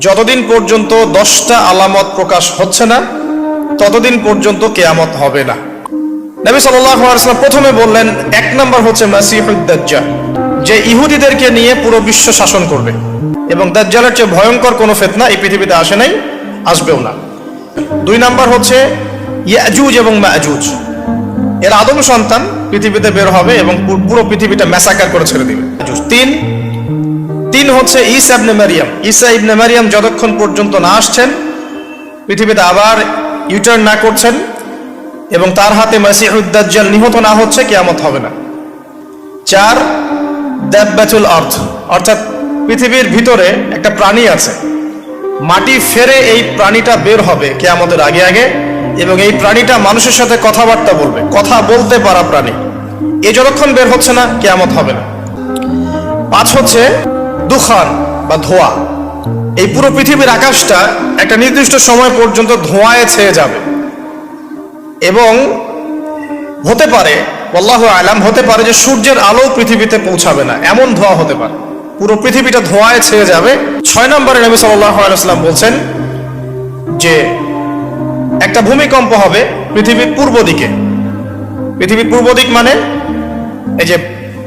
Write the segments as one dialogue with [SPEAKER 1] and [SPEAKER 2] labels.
[SPEAKER 1] যতদিন পর্যন্ত দশটা আলামত প্রকাশ হচ্ছে না, ততদিন পর্যন্ত কেয়ামত হবে না। নবী সাল্লাম প্রথমে বললেন, এক নম্বর হচ্ছে মাসিহুদ্দাজ্জাল যে ইহুদিদেরকে নিয়ে পুরো বিশ্ব শাসন করবে। এবং দাজ্জালের চেয়ে ভয়ঙ্কর কোনো ফেতনা এই পৃথিবীতে আসে নাই, আসবেও না। দুই নাম্বার হচ্ছে ইয়াজুজ এবং মাজুজ। এর আদম সন্তান, পৃথিবীতে বের হবে এবং পুরো পৃথিবীটা ম্যাসাকার করে ছেড়ে দিবে। তিন তিন হচ্ছে ঈসা ইবনে মারিয়াম। ঈসা ইবনে মারিয়াম যতক্ষণ পর্যন্ত না আসছেন, পৃথিবীতে আবার ইউটার্ন না করছেন এবং তার হাতে মাসিহুদ্দাজ্জাল নিহত না হচ্ছে, কেয়ামত হবে না। চার, দাব্বাতুল অর্থ অর্থাৎ পৃথিবীর ভিতরে একটা প্রাণী আছে। মাটি ফেরে এই প্রাণীটা বের হবে কেয়ামতের আগে আগে এবং এই প্রাণীটা মানুষের সাথে কথাবার্তা বলবে। কথা বলতে পারা প্রাণী। এ যতক্ষণ বের হচ্ছে না, কেয়ামত হবে না। পাঁচ হচ্ছে দুখান বা ধোয়া। এই পুরো পৃথিবীর আকাশটা একটা নির্দিষ্ট সময় পর্যন্ত ধোঁয়ায় ছেয়ে যাবে। এবং হতে পারে আল্লাহ আলাম, হতে পারে যে সূর্যের আলো পৃথিবীতে পৌঁছাবে না। এমন ধোঁয়া হতে পারে। পুরো পৃথিবীটা ধোঁয়ায় ছেয়ে যাবে। ছয় নম্বরে নবী সাল্লাম বলছেন যে, একটা ভূমিকম্প হবে পৃথিবীর পূর্ব দিকে। পৃথিবীর পূর্ব দিক মানে এই যে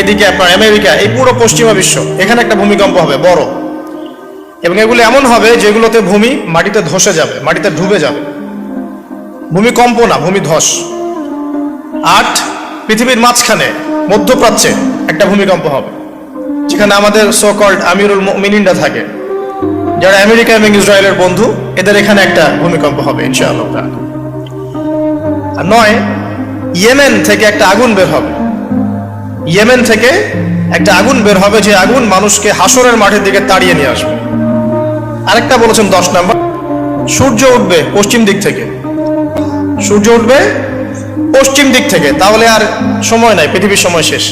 [SPEAKER 1] এদিকে আপনার আমেরিকা, এই পুরো পশ্চিমা বিশ্ব, এখানে একটা ভূমিকম্প হবে, বড়। এবং এগুলো এমন হবে যেগুলোতে ভূমি মাটিতে ধসে যাবে, মাটিতে ডুবে যাবে। ভূমিকম্প না, ভূমি ধস। আট পৃথিবীর মাঝখানে, মধ্যপ্রাচ্যে একটা ভূমিকম্প হবে, যেখানে আমাদের সো কল্ড আমিরুল মিনিনরা থাকে, যারা আমেরিকা এবং ইসরায়েলের বন্ধু, এদের এখানে একটা ভূমিকম্প হবে, ইনশাআল্লাহ। আর নয়, ইয়েমেন থেকে একটা আগুন বের হবে। ইয়েমেন থেকে একটা আগুন বের হবে, যে আগুন মানুষকে হাসরের মাঠের দিকে তাড়িয়ে নিয়ে আসবে। আরেকটা বলেছেন দশ নম্বর, সূর্য উঠবে পশ্চিম দিক থেকে। সূর্য উঠবে পশ্চিম দিক থেকে, তাহলে আর সময় নাই, পৃথিবীর সময় শেষ।